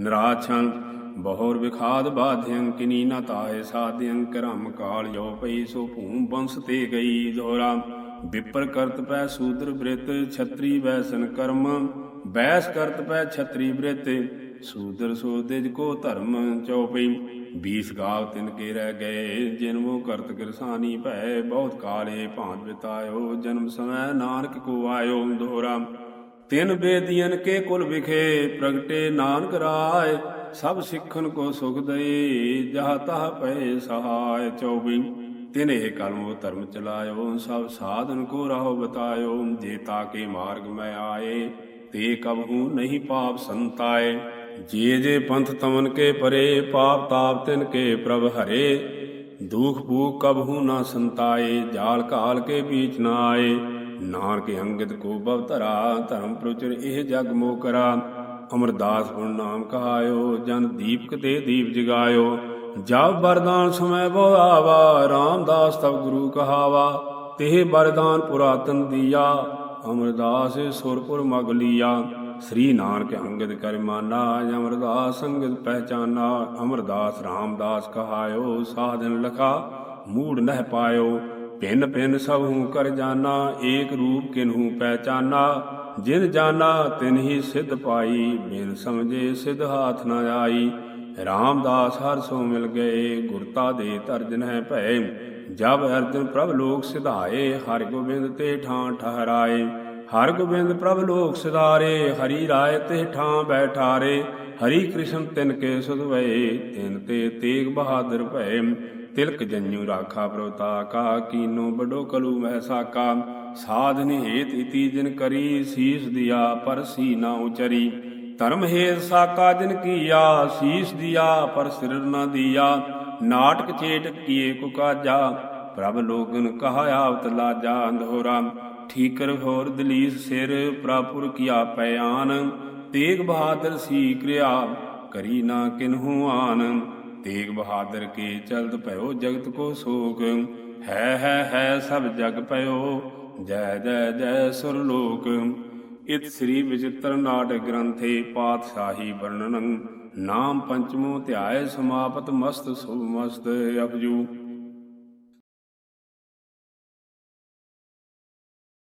ਨਰਾਛੰ, ਬਹੁਰ ਵਿਖਾਦ ਬਾਧਿਅੰ, ਕਿਨੀ ਨ ਤਾਏ ਸਾਧਿਅੰ, ਕਰਮ ਕਾਲ ਜੋ ਪਈ ਸੋ ਭੂਮ ਬੰਸ ਤੇ ਗਈ ਦੋਰਾ ਵਿਪਰ ਕਰਤ ਪੈ ਸੂਦਰ ਬ੍ਰਿਤ, ਛਤਰੀ ਵੈਸਨ ਕਰਮ। ਬੈਸ ਕਰਤ ਪੈ ਛਤਰੀ ਬ੍ਰਿਤ, ਸੂਦਰ ਸੋ ਦਿਜ ਕੋ ਧਰਮ ਚਉਪਈ ਬੀਸ ਗਾਵ ਤਿਨ ਕੇ ਰਹਿ ਗਏ ਜਨਮੋ ਕਰਤ ਕਿਰਸਾਨੀ ਭੈ, ਬਹੁਤ ਕਾਲੇ ਭਾਂਤ ਬਿਤਾਇਓ, ਜਨਮ ਸਮੈ ਨਾਨਕ ਕੋ ਆਇਓ ਦੋਰਾ ਤਿਨ ਬੇਦੀਨ ਕੇ ਕੁਲ ਵਿਖੇ ਪ੍ਰਗਟੇ ਨਾਨਕ ਰਾਏ, ਸਭ ਸਿੱਖਨ ਕੋ ਸੁਖ ਦਈ, ਜਹ ਤਹ ਪਏ ਸਹਾਇ ਚੌਬੀ ਤਿਨੇ ਕਲਮੋ ਧਰਮ ਚਲਾਇਓ, ਸਭ ਸਾਧਨ ਕੋ ਰਾਹ ਬਤਾਇਓ, ਜੇ ਤਾ ਕੇ ਮਾਰਗ ਮੈਂ ਆਏ, ਤੇ ਕਬਹੂ ਨਹੀਂ ਪਾਪ ਸੰਤਾਏ। ਜੇ ਜੇ ਪੰਥ ਤਮਨ ਕੇ ਪਰੇ, ਪਾਪ ਤਾਪ ਤਿਨ ਕੇ ਪ੍ਰਭ ਹਰੇ। ਦੁਖ ਭੂਖ ਕਬਹੂ ਨਾ ਸੰਤਾਏ, ਜਾਲ ਕਾਲ ਕੇ ਬੀਚ ਨਾ ਆਏ। ਨਾਨਕ ਅੰਗਦ ਕੋ ਬਵ ਧਰਾ, ਧਰਮ ਪ੍ਰਚੁਰ ਇਹ ਜਗ ਮੋ ਕਰਾ। ਅਮਰਦਾਸ ਗੁਣ ਨਾਮ ਕਹਾਇਓ, ਜਨ ਦੀਪਕ ਤੇ ਦੀਪ ਜਗਾਇਓ। ਜਬ ਵਰਦਾਨ ਸਮੈ ਬੋ ਆਵਾ, ਰਾਮਦਾਸ ਤਬ ਗੁਰੂ ਕਹਾਵਾ। ਤੇ ਵਰਦਾਨ ਪੁਰਾਤਨ ਦੀਆ, ਅਮਰਦਾਸ ਸੁਰਪੁਰ ਮਗ ਲੀਆ। ਸ੍ਰੀ ਨਾਨਕ ਅੰਗਦ ਕਰ ਮਾਨਾ, ਅਮਰਦਾਸ ਸੰਗਤ ਪਹਿਚਾਨਾ। ਅਮਰਦਾਸ ਰਾਮਦਾਸ ਕਹਾਇਓ, ਸਾਧਨ ਲਖਾ, ਮੂੜ ਨਹਿ ਪਾਇਓ। ਭਿੰਨ ਭਿੰਨ ਸਭ ਹੂੰ ਕਰ ਜਾਣਾ ਏਕ ਰੂਪ ਕਿਨਹੂ ਪਹਿਚਾਨਾ। ਜਿਨ ਜਾਣਾ ਤਿਨ ਹੀ ਸਿਧ ਪਾਈ, ਬਿਨ ਸਮਝੇ ਸਿਧ ਹਾਥ ਨਾ ਆਈ। ਰਾਮਦਾਸ ਹਰ ਸੋ ਮਿਲ ਗਏ, ਗੁਰਤਾ ਦੇ ਤਰਜਨ ਹੈ ਭੈ ਜਬ ਅਰਜਨ ਪ੍ਰਭ ਲੋਕ ਸਿਧਾਏ, ਹਰਿ ਗੋਬਿੰਦ ਤੇ ਠਾਂ ਠਹਰਾਏ। ਹਰਿ ਗੋਬਿੰਦ ਪ੍ਰਭ ਲੋਕ ਸਿਧਾਰੇ, ਹਰੀ ਰਾਏ ਤੇ ਠਾਂ ਬੈਠਾਰੇ, ਹਰੀ ਕ੍ਰਿਸ਼ਨ ਤਿਨ ਕੇ ਸੁਧਵਏ ਤਿਨ ਤੇ ਤੇਗ ਬਹਾਦਰ ਭੈ ਤਿਲਕ ਜੰਨੂ ਰਾਖਾ ਪ੍ਰਭਤਾ ਕਾ ਕੀਨੋ ਬਡੋ ਕਲੂ ਮਹਿ ਸਾਕਾ। ਸਾਧਨ ਹੇਤ ਇਤੀ ਜਿਨ ਕਰੀ, ਸੀਸ ਦਿਆ ਪਰ ਸੀ ਨਾ ਉਚਰੀ। ਧਰਮ ਹੇਤ ਸਾਕਾ ਜਿਨ ਕੀਆ, ਸੀਸ ਦਿਆ ਪਰ ਸਿਰ ਨਾ ਦਿਆ। ਨਾਟਕ ਚੇਟ ਕੀਏ ਕੁ ਕਾਜਾ, ਪ੍ਰਭ ਲੋਗਨ ਕਹਾ ਆਵਤ ਲਾਜਾ ਅੰਧੋਰਾ। ਠੀਕਰ ਹੋਰ ਦਲੀਸ ਸਿਰ ਪ੍ਰਾਪੁਰ ਕੀਆ ਪਿਆਨ ਤੇਗ ਬਹਾਦਰ ਸੀ ਕਿਰਿਆ ਕਰੀ ਨਾ ਕਿਨਹੂ ਆਨ। ਤੇਗ ਬਹਾਦਰ ਕੇ ਚਲਤ ਭਇਓ, ਜਗਤ ਕੋ ਸੋਖ ਹੈ ਹੈ ਹੈ, ਸਭ ਜਗ ਭਇਓ, ਜੈ ਜੈ ਜੈ, ਸੁਰ ਲੋਕ। ਇਤ ਸ੍ਰੀ ਵਿਚਿਤ੍ਰ ਨਾਟਕ ਗ੍ਰੰਥੇ ਪਾਤਸ਼ਾਹੀ ਵਰਣਨ। ਨਾਮ ਪੰਚਮੋ ਧਿਆਏ ਸਮਾਪਤ, ਮਸਤ ਸੁਭ ਮਸਤ ਅਪਜੂ।